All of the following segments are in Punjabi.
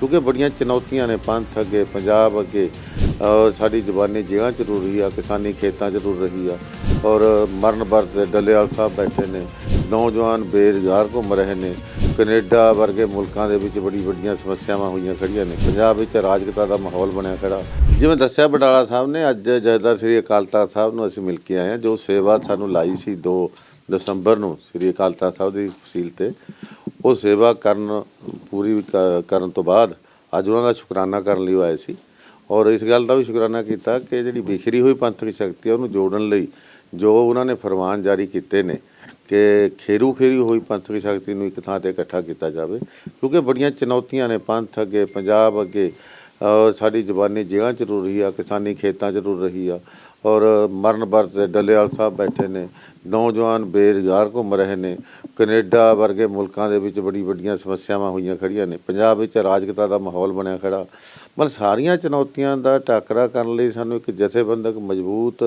ਕਿਉਂਕਿ ਬੜੀਆਂ ਚੁਣੌਤੀਆਂ ਨੇ ਪੰਥ ਅੱਗੇ, ਪੰਜਾਬ ਅੱਗੇ। ਔਰ ਸਾਡੀ ਜ਼ੁਬਾਨੀ ਜੇਲ੍ਹਾਂ ਚ ਰੁਲ ਰਹੀ ਆ, ਕਿਸਾਨੀ ਖੇਤਾਂ ਚ ਰੁਲ ਰਹੀ ਆ। ਔਰ ਮਰਨ ਵਰਤ ਡੱਲੇਵਾਲ ਸਾਹਿਬ ਬੈਠੇ ਨੇ, ਨੌਜਵਾਨ ਬੇਰੁਜ਼ਗਾਰ ਘੁੰਮ ਰਹੇ ਨੇ। ਕੈਨੇਡਾ ਵਰਗੇ ਮੁਲਕਾਂ ਦੇ ਵਿੱਚ ਬੜੀ ਵੱਡੀਆਂ ਸਮੱਸਿਆਵਾਂ ਹੋਈਆਂ ਖੜੀਆਂ ਨੇ। ਪੰਜਾਬ ਵਿੱਚ ਰਾਜਕਤਾ ਦਾ ਮਾਹੌਲ ਬਣਿਆ ਖੜਾ। ਜਿਵੇਂ ਦੱਸਿਆ ਬਡਾਲਾ ਸਾਹਿਬ ਨੇ, ਅੱਜ ਜਥੇਦਾਰ ਸ੍ਰੀ ਅਕਾਲ ਤਖਤ ਸਾਹਿਬ ਨੂੰ ਅਸੀਂ ਮਿਲ ਕੇ ਆਏ ਹਾਂ, ਜੋ ਸੇਵਾ ਸਾਨੂੰ ਲਾਈ ਸੀ 2 ਦਸੰਬਰ ਨੂੰ, ਸ੍ਰੀ ਅਕਾਲ ਤਖਤ ਸਾਹਿਬ ਦੀ ਫਸੀਲ ਤੇ। ਉਹ ਸੇਵਾ ਕਰਨ, ਪੂਰੀ ਕ- ਕਰਨ ਤੋਂ ਬਾਅਦ ਅੱਜ ਉਹਨਾਂ ਦਾ ਸ਼ੁਕਰਾਨਾ ਕਰਨ ਲਈ ਉਹ ਆਏ ਸੀ। ਔਰ ਇਸ ਗੱਲ ਦਾ ਵੀ ਸ਼ੁਕਰਾਨਾ ਕੀਤਾ ਕਿ ਜਿਹੜੀ ਵਿਖਰੀ ਹੋਈ ਪੰਥਕ ਸ਼ਕਤੀ ਉਹਨੂੰ ਜੋੜਨ ਲਈ ਜੋ ਉਹਨਾਂ ਨੇ ਫਰਮਾਨ ਜਾਰੀ ਕੀਤੇ ਨੇ ਕਿ ਖੇਰੂ ਖੇਰੀ ਹੋਈ ਪੰਥਕ ਸ਼ਕਤੀ ਨੂੰ ਇੱਕ ਥਾਂ ਤੇ ਇਕੱਠਾ ਕੀਤਾ ਜਾਵੇ, ਕਿਉਂਕਿ ਬੜੀਆਂ ਚੁਣੌਤੀਆਂ ਨੇ ਪੰਥ ਅੱਗੇ, ਪੰਜਾਬ ਅੱਗੇ। ਔਰ ਸਾਡੀ ਜ਼ੁਬਾਨੀ ਜੇਲ੍ਹਾਂ ਚ ਰੁਲ ਰਹੀ ਆ, ਕਿਸਾਨੀ ਖੇਤਾਂ ਚ ਰੁਲ ਰਹੀ ਆ। ਔਰ ਮਰਨ ਵਰਤ ਡੱਲੇਵਾਲ ਸਾਹਿਬ ਬੈਠੇ ਨੇ, ਨੌਜਵਾਨ ਬੇਰੁਜ਼ਗਾਰ ਘੁੰਮ ਰਹੇ ਨੇ, ਕੈਨੇਡਾ ਵਰਗੇ ਮੁਲਕਾਂ ਦੇ ਵਿੱਚ ਬੜੀ ਵੱਡੀਆਂ ਸਮੱਸਿਆਵਾਂ ਹੋਈਆਂ ਖੜੀਆਂ ਨੇ। ਪੰਜਾਬ ਵਿੱਚ ਰਾਜਕਤਾ ਦਾ ਮਾਹੌਲ ਬਣਿਆ ਖੜਾ। ਮਤਲਬ ਸਾਰੀਆਂ ਚੁਣੌਤੀਆਂ ਦਾ ਟਾਕਰਾ ਕਰਨ ਲਈ ਸਾਨੂੰ ਇੱਕ ਜਥੇਬੰਦਕ, ਮਜ਼ਬੂਤ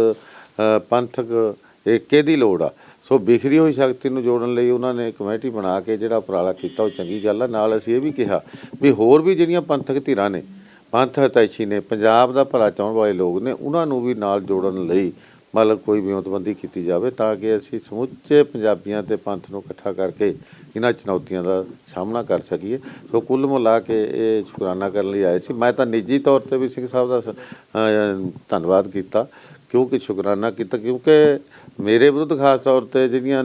ਪੰਥਕ, ਏਕੇ ਦੀ ਲੋੜ ਆ। ਸੋ ਬਿਖਰੀ ਹੋਈ ਸ਼ਕਤੀ ਨੂੰ ਜੋੜਨ ਲਈ ਉਹਨਾਂ ਨੇ ਕਮੇਟੀ ਬਣਾ ਕੇ ਜਿਹੜਾ ਉਪਰਾਲਾ ਕੀਤਾ, ਉਹ ਚੰਗੀ ਗੱਲ ਆ। ਨਾਲ ਅਸੀਂ ਇਹ ਵੀ ਕਿਹਾ ਵੀ ਹੋਰ ਵੀ ਜਿਹੜੀਆਂ ਪੰਥਕ ਧਿਰਾਂ ਨੇ ਪੰਥ ਹਤੈਸ਼ੀ ਨੇ, ਪੰਜਾਬ ਦਾ ਭਲਾ ਚਾਹੁਣ ਵਾਲੇ ਲੋਕ ਨੇ, ਉਹਨਾਂ ਨੂੰ ਵੀ ਨਾਲ ਜੋੜਨ ਲਈ ਮਤਲਬ ਕੋਈ ਵਿਉਂਤਬੰਦੀ ਕੀਤੀ ਜਾਵੇ ਤਾਂ ਕਿ ਅਸੀਂ ਸਮੁੱਚੇ ਪੰਜਾਬੀਆਂ ਤੇ ਪੰਥ ਨੂੰ ਇਕੱਠਾ ਕਰਕੇ ਇਹਨਾਂ ਚੁਣੌਤੀਆਂ ਦਾ ਸਾਹਮਣਾ ਕਰ ਸਕੀਏ। ਸੋ ਕੁੱਲ ਮਿਲਾ ਕੇ ਇਹ ਸ਼ੁਕਰਾਨਾ ਕਰਨ ਲਈ ਆਏ ਸੀ। ਮੈਂ ਤਾਂ ਨਿੱਜੀ ਤੌਰ ਤੇ ਵੀ ਸਿੰਘ ਸਾਹਿਬ ਦਾ ਸ- ਧੰਨਵਾਦ ਕੀਤਾ। ਕਿਉਂਕਿ ਸ਼ੁਕਰਾਨਾ ਕੀਤਾ? ਕਿਉਂਕਿ ਮੇਰੇ ਵਿਰੁੱਧ ਖਾਸ ਤੌਰ ਤੇ ਜਿਹੜੀਆਂ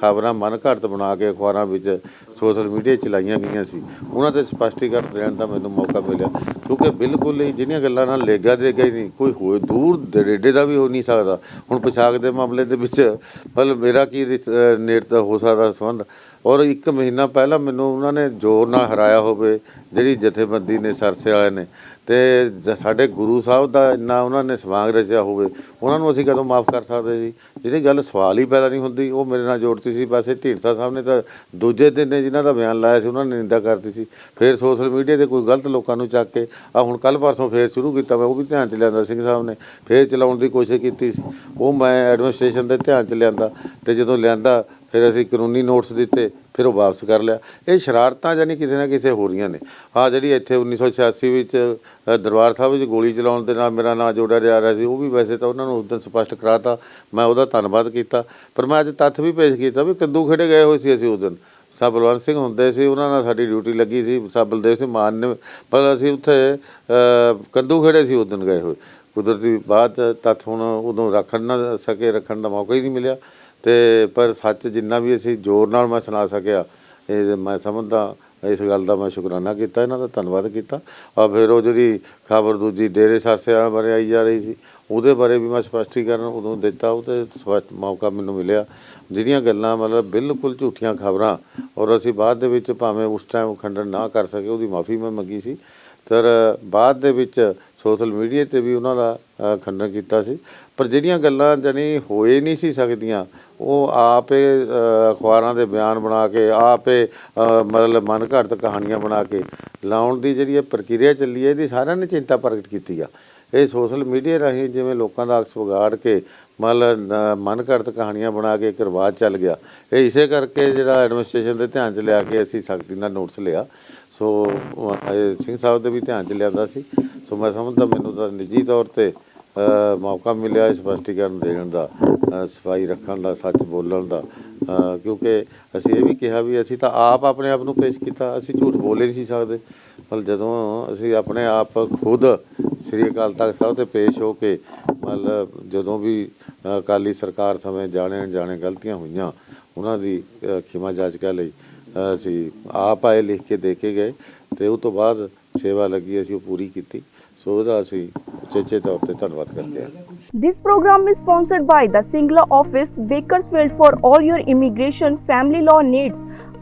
ਖਬਰਾਂ ਮਨ ਘੜਤ ਬਣਾ ਕੇ ਅਖਬਾਰਾਂ ਵਿੱਚ ਸੋਸ਼ਲ ਮੀਡੀਆ ਚਲਾਈਆਂ ਗਈਆਂ ਸੀ, ਉਹਨਾਂ ਤੇ ਸਪਸ਼ਟੀਕਰਨ ਦੇਣ ਦਾ ਮੈਨੂੰ ਮੌਕਾ ਮਿਲਿਆ। ਕਿਉਂਕਿ ਬਿਲਕੁਲ ਹੀ ਜਿਹੜੀਆਂ ਗੱਲਾਂ ਨਾਲ ਲੇਗਾ ਦੇਗਾ ਹੀ ਨਹੀਂ, ਕੋਈ ਹੋਏ ਦੂਰ ਦਰੇਡੇ ਦਾ ਵੀ ਹੋ ਨਹੀਂ ਸਕਦਾ। ਹੁਣ ਪੋਸ਼ਾਕ ਦੇ ਮਾਮਲੇ ਦੇ ਵਿੱਚ ਮਤਲਬ ਮੇਰਾ ਕੀ ਰਿਸ- ਨੇੜਤਾ ਹੋ ਸਕਦਾ ਸੰਬੰਧ? ਔਰ ਇੱਕ ਮਹੀਨਾ ਪਹਿਲਾਂ ਮੈਨੂੰ ਉਹਨਾਂ ਨੇ ਜ਼ੋਰ ਨਾਲ ਹਰਾਇਆ ਹੋਵੇ, ਜਿਹੜੀ ਜਥੇਬੰਦੀ ਨੇ ਸਰਸੇ ਵਾਲੇ ਨੇ। ਤੇ ਸਾਡੇ ਗੁਰੂ ਸਾਹਿਬ ਦਾ ਇੰਨਾ ਉਹਨਾਂ ਨੇ ਸਵਾਂਗ ਰਚਿਆ ਹੋਵੇ ਉਹਨਾਂ ਨੂੰ ਅਸੀਂ ਕਦੋਂ ਮਾਫ ਕਰ ਸਕਦੇ ਜੀ? ਜਿਹੜੀ ਗੱਲ ਸਵਾਲ ਹੀ ਪੈਦਾ ਨਹੀਂ ਹੁੰਦੀ, ਉਹ ਮੇਰੇ ਨਾਲ ਜੋੜਤੀ ਸੀ। ਪਾਸੇ ਢੀਂਡਸਾ ਸਾਹਿਬ ਨੇ ਤਾਂ ਦੂਜੇ ਦਿਨ ਨੇ ਜਿਨ੍ਹਾਂ ਦਾ ਬਿਆਨ ਲਾਇਆ ਸੀ, ਉਹਨਾਂ ਨੇ ਨਿੰਦਾ ਕਰਤੀ ਸੀ। ਫਿਰ ਸੋਸ਼ਲ ਮੀਡੀਆ ਤੇ ਕੋਈ ਗਲਤ ਲੋਕਾਂ ਨੂੰ ਚੱਕ ਕੇ ਆ ਹੁਣ ਕੱਲ ਪਰਸੋਂ ਫੇਰ ਸ਼ੁਰੂ ਕੀਤਾ ਮੈਂ ਉਹ ਵੀ ਧਿਆਨ ਚ ਲਿਆਂਦਾ ਸਿੰਘ ਸਾਹਿਬ ਨੇ। ਫੇਰ ਚਲਾਉਣ ਦੀ ਕੋਸ਼ਿਸ਼ ਕੀਤੀ ਸੀ। ਉਹ ਮੈਂ ਐਡਮਿਨਿਸਟ੍ਰੇਸ਼ਨ ਦੇ ਧਿਆਨ ਚ ਲਿਆਂਦਾ ਤੇ ਜਦੋਂ ਲਿਆਂਦਾ ਫਿਰ ਅਸੀਂ ਕਾਨੂੰਨੀ ਨੋਟਿਸ ਦਿੱਤੇ ਫਿਰ ਉਹ ਵਾਪਸ ਕਰ ਲਿਆ। ਇਹ ਸ਼ਰਾਰਤਾਂ ਜਾਨੀ ਕਿਸੇ ਨਾ ਕਿਸੇ ਹੋ ਰਹੀਆਂ ਨੇ। ਆ ਜਿਹੜੀ ਇੱਥੇ 1986 ਵਿੱਚ ਦਰਬਾਰ ਸਾਹਿਬ ਵਿੱਚ ਗੋਲੀ ਚਲਾਉਣ ਦੇ ਨਾਲ ਮੇਰਾ ਨਾਂ ਜੋੜਿਆ ਜਾ ਰਿਹਾ ਸੀ ਉਹ ਵੀ ਵੈਸੇ ਤਾਂ ਉਹਨਾਂ ਨੂੰ ਉਸ ਦਿਨ ਸਪਸ਼ਟ ਕਰਾਤਾ। ਮੈਂ ਉਹਦਾ ਧੰਨਵਾਦ ਕੀਤਾ। ਪਰ ਮੈਂ ਅੱਜ ਤੱਥ ਵੀ ਪੇਸ਼ ਕੀਤਾ ਵੀ ਕੱਦੂ ਖੇੜੇ ਗਏ ਹੋਏ ਸੀ ਅਸੀਂ ਉਸ ਦਿਨ। ਸਭ ਬਲਵੰਤ ਸਿੰਘ ਹੁੰਦੇ ਸੀ ਉਹਨਾਂ ਨਾਲ ਸਾਡੀ ਡਿਊਟੀ ਲੱਗੀ ਸੀ। ਸਾ ਬਲਦੇਵ ਸਿੰਘ ਮਾਨ ਨੇ ਪਰ ਅਸੀਂ ਉੱਥੇ ਅ, ਖੇੜੇ ਸੀ ਉਸ ਦਿਨ ਗਏ ਹੋਏ। ਕੁਦਰਤੀ ਬਾਤ ਤੱਥ ਹੁਣ ਉਦੋਂ ਰੱਖਣ ਨਾ ਸਕੇ ਰੱਖਣ ਦਾ ਮੌਕਾ ਹੀ ਨਹੀਂ ਮਿਲਿਆ। ਤੇ ਪਰ ਸੱਚ ਜਿੰਨਾ ਵੀ ਅਸੀਂ ਜ਼ੋਰ ਨਾਲ ਮੈਂ ਸੁਣਾ ਸਕਿਆ, ਇਹ ਮੈਂ ਸਮਝਦਾ, ਇਸ ਗੱਲ ਦਾ ਮੈਂ ਸ਼ੁਕਰਾਨਾ ਕੀਤਾ, ਇਹਨਾਂ ਦਾ ਧੰਨਵਾਦ ਕੀਤਾ। ਆ ਫਿਰ ਉਹ ਜਿਹੜੀ ਖਬਰ ਦੂਜੀ ਡੇਰੇ ਸਾਸਿਆ ਬਾਰੇ ਆਈ ਜਾ ਰਹੀ ਸੀ, ਉਹਦੇ ਬਾਰੇ ਵੀ ਮੈਂ ਸਪਸ਼ਟੀਕਰਨ ਉਦੋਂ ਦਿੱਤਾ, ਉਹ ਤੇ ਸਪਸ਼ਟ ਮੌਕਾ ਮੈਨੂੰ ਮਿਲਿਆ। ਜਿਹੜੀਆਂ ਗੱਲਾਂ ਮਤਲਬ ਬਿਲਕੁਲ ਝੂਠੀਆਂ ਖਬਰਾਂ, ਔਰ ਅਸੀਂ ਬਾਅਦ ਦੇ ਵਿੱਚ ਭਾਵੇਂ ਉਸ ਟਾਈਮ ਖੰਡਨ ਨਾ ਕਰ ਸਕੇ, ਉਹਦੀ ਮਾਫੀ ਮੈਂ ਮੰਗੀ ਸੀ। ਪਰ ਬਾਅਦ ਦੇ ਵਿੱਚ ਸੋਸ਼ਲ ਮੀਡੀਆ ਤੇ ਵੀ ਉਹਨਾਂ ਦਾ ਖੰਡਨ ਕੀਤਾ ਸੀ। ਪਰ ਜਿਹੜੀਆਂ ਗੱਲਾਂ ਜਾਣੀ ਹੋਏ ਨਹੀਂ ਸੀ ਸਕਦੀਆਂ ਉਹ ਆਪੇ ਅਖਬਾਰਾਂ ਦੇ ਬਿਆਨ ਬਣਾ ਕੇ ਆਪੇ ਅ, ਮਤਲਬ ਮਨ ਘੜਤ ਕਹਾਣੀਆਂ ਬਣਾ ਕੇ ਲਾਉਣ ਦੀ ਜਿਹੜੀ ਇਹ ਪ੍ਰਕਿਰਿਆ ਚੱਲੀ ਹੈ ਇਹਦੀ ਸਾਰਿਆਂ ਨੇ ਚਿੰਤਾ ਪ੍ਰਗਟ ਕੀਤੀ ਆ। ਇਹ ਸੋਸ਼ਲ ਮੀਡੀਆ ਰਾਹੀਂ ਜਿਵੇਂ ਲੋਕਾਂ ਦਾ ਅਕਸ ਵਿਗਾੜ ਕੇ ਮਤਲਬ ਮਨ ਘੜਤ ਕਹਾਣੀਆਂ ਬਣਾ ਕੇ ਇੱਕ ਰਿਵਾਜ ਚੱਲ ਗਿਆ। ਇਹ ਇਸੇ ਕਰਕੇ ਜਿਹੜਾ ਐਡਮਿਨਿਸਟ੍ਰੇਸ਼ਨ ਦੇ ਧਿਆਨ 'ਚ ਲਿਆ ਕੇ ਅਸੀਂ ਸਖਤੀ ਨਾਲ ਨੋਟਿਸ ਲਿਆ। ਸੋ ਸਿੰਘ ਸਾਹਿਬ ਦੇ ਵੀ ਧਿਆਨ 'ਚ ਲਿਆਂਦਾ ਸੀ। ਸੋ ਮੈਂ ਸਮਝਦਾ ਮੈਨੂੰ ਤਾਂ ਨਿੱਜੀ ਤੌਰ ਤੇ ਮੌਕਾ ਮਿਲਿਆ ਸਪਸ਼ਟੀਕਰਨ ਦੇਣ ਦਾ ਸਫ਼ਾਈ ਰੱਖਣ ਦਾ, ਸੱਚ ਬੋਲਣ ਦਾ। ਕਿਉਂਕਿ ਅਸੀਂ ਇਹ ਵੀ ਕਿਹਾ ਵੀ ਅਸੀਂ ਤਾਂ ਆਪ ਆਪਣੇ ਆਪ ਨੂੰ ਪੇਸ਼ ਕੀਤਾ। ਅਸੀਂ ਝੂਠ ਬੋਲੇ ਨਹੀਂ ਸੀ ਸਕਦੇ। ਪਰ ਜਦੋਂ ਅਸੀਂ ਆਪਣੇ ਆਪ ਖੁਦ ਸ੍ਰੀ ਅਕਾਲ ਤਖਤ ਸਾਹਿਬ ਤੇ ਪੇਸ਼ ਹੋ ਕੇ ਮਤਲਬ ਜਦੋਂ ਵੀ ਅਕਾਲੀ ਸਰਕਾਰ ਸਮੇਂ ਜਾਣੇ ਅਣਜਾਣੇ ਗਲਤੀਆਂ ਹੋਈਆਂ ਉਹਨਾਂ ਦੀ ਖਿਮਾ ਜਾਚਕਾ ਲਈ ਅਸੀਂ ਆਪ ਆਏ ਲਿਖ ਕੇ ਦੇ ਕੇ ਗਏ ਤੇ ਉਸ ਤੋਂ ਬਾਅਦ ਸੇਵਾ ਲੱਗੀ ਅਸੀਂ ਉਹ ਪੂਰੀ ਕੀਤੀ ਸੋ ਉਹਦਾ ਅਸੀਂ ਉਚੇਚੇ ਤੌਰ ਤੇ ਧੰਨਵਾਦ ਕਰਦੇ ਹਾਂ This program is sponsored by the Singla office, Bakersfield for all your immigration family law needs.